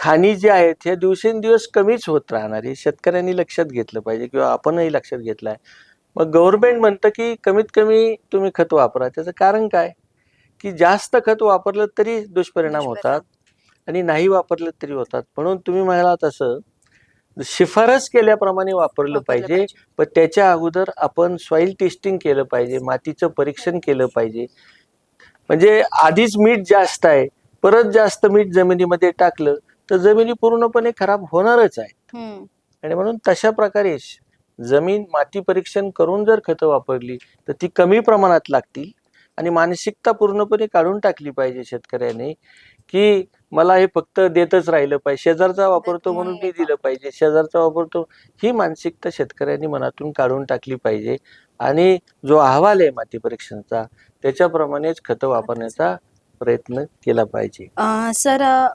खाणी जी आहेत ह्या दिवसेंदिवस कमीच होत राहणार. हे शेतकऱ्यांनी लक्षात घेतलं पाहिजे किंवा आपणही लक्षात घेतलं आहे मग गव्हर्नमेंट म्हणतं की कमीत कमी तुम्ही खत वापरा. त्याचं कारण काय? की जास्त खत वापरलं तरी दुष्परिणाम होतात आणि नाही वापरलं तरी होतात. म्हणून तुम्ही म्हणाला तसं शिफारस केल्याप्रमाणे वापरलं पाहिजे. पण त्याच्या अगोदर आपण सॉइल टेस्टिंग केलं पाहिजे. मातीचं परीक्षण केलं पाहिजे. म्हणजे आधीच मीठ जास्त आहे. परत जास्त मीठ जमिनीमध्ये टाकलं. तर जमिनी पूर्णपणे खराब होणारच आहे. हम्म. आणि म्हणून तशा प्रकारे जमीन माती परीक्षण करून जर खतं वापरली तर ती कमी प्रमाणात लागतील आणि मानसिकता पूर्णपणे काढून टाकली पाहिजे शेतकऱ्याने की मला हे फक्त देतच राहिलं पाहिजे शेजारचा वापरतो म्हणून मी दिलं पाहिजे शेजारचा वापरतो ही मानसिकता शेतकऱ्यांनी मनातून काढून टाकली पाहिजे आणि जो अहवाल आहे माती परीक्षणाचा त्याच्याप्रमाणेच खतं वापरण्याचा प्रयत्न केला पाहिजे. सर